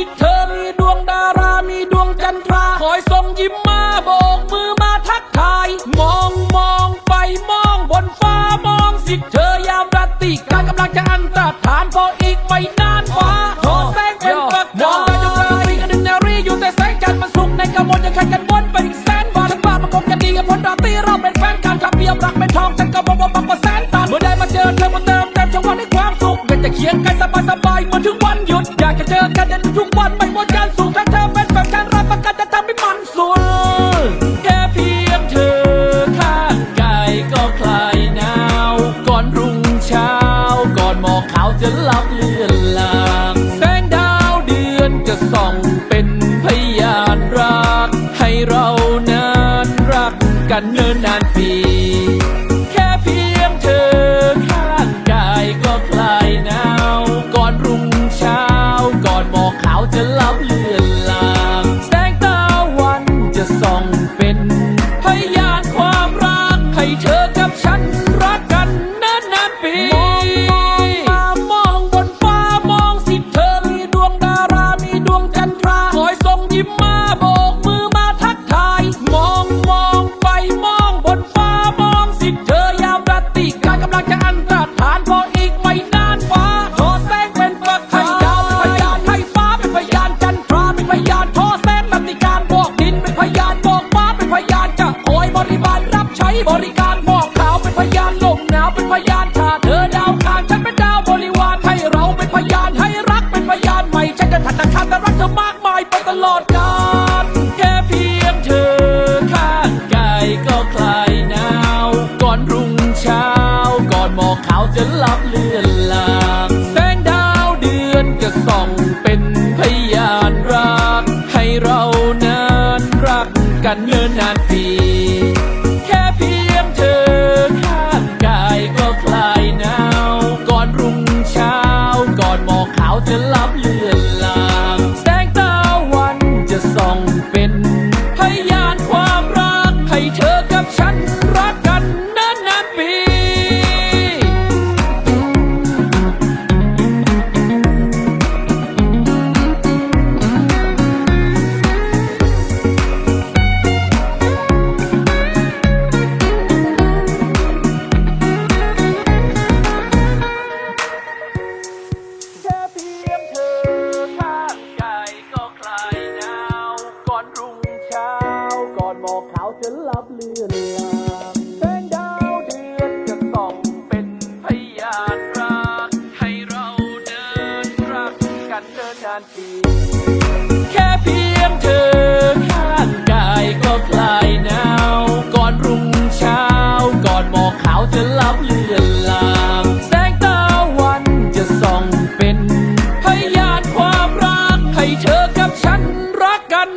ิเธอมีดวงดารา มีดวงจันทรา คอยส่งยิ้มมาโบกมือมาทักทาย มองมองไปมองบนฟ้ามองสิเธ ขาวจะลับเลือนลางแสงดาวเดือนจะส่องเป็นพยานรัก ให้เรานั้นรักกันเนิ่นนานปีแค่เพียงเธอข้างกายก็คลายหนาวก่อนรุ่งเช้า ก่อนหมอกขาวจะลับเลือนลางแสงตะวันจะส่องเป็นพยานความรักให้เธอ บใช้บริการบอกขาวเป็นพยานลมหนาวเป็นพยานถ้าเธอดาวข้างฉันเป็นดาวบริวารให้เราเป็นพยานให้รักเป็นพยานใหม่ฉันจะถัดขาดแต่รักเธอมากมายไปตลอดกาลแค่เพียงเธอข้างกายก็คลายหนาวก่อนรุ่งเช้า ก่อนหมอกขาวจะลับเลือนลางแสงดาวเดือนจะส่องเป็นพยานรัก ให้เรานั้นรักกันเนิ่นนา เขาจะลับเลือนลางแสงดาวเดือนจะส่องเป็นพยานรัก ให้เราเดินรักกันเดินนานปี แค่เพียงเธอข้างกายก็คลายหนาว ก่อนรุ่งเช้า ก่อนหมอกขาวจะลับเลือนลาง แสงตะวันจะส่องเป็นพยานความรัก ให้เธอกับฉันรักกัน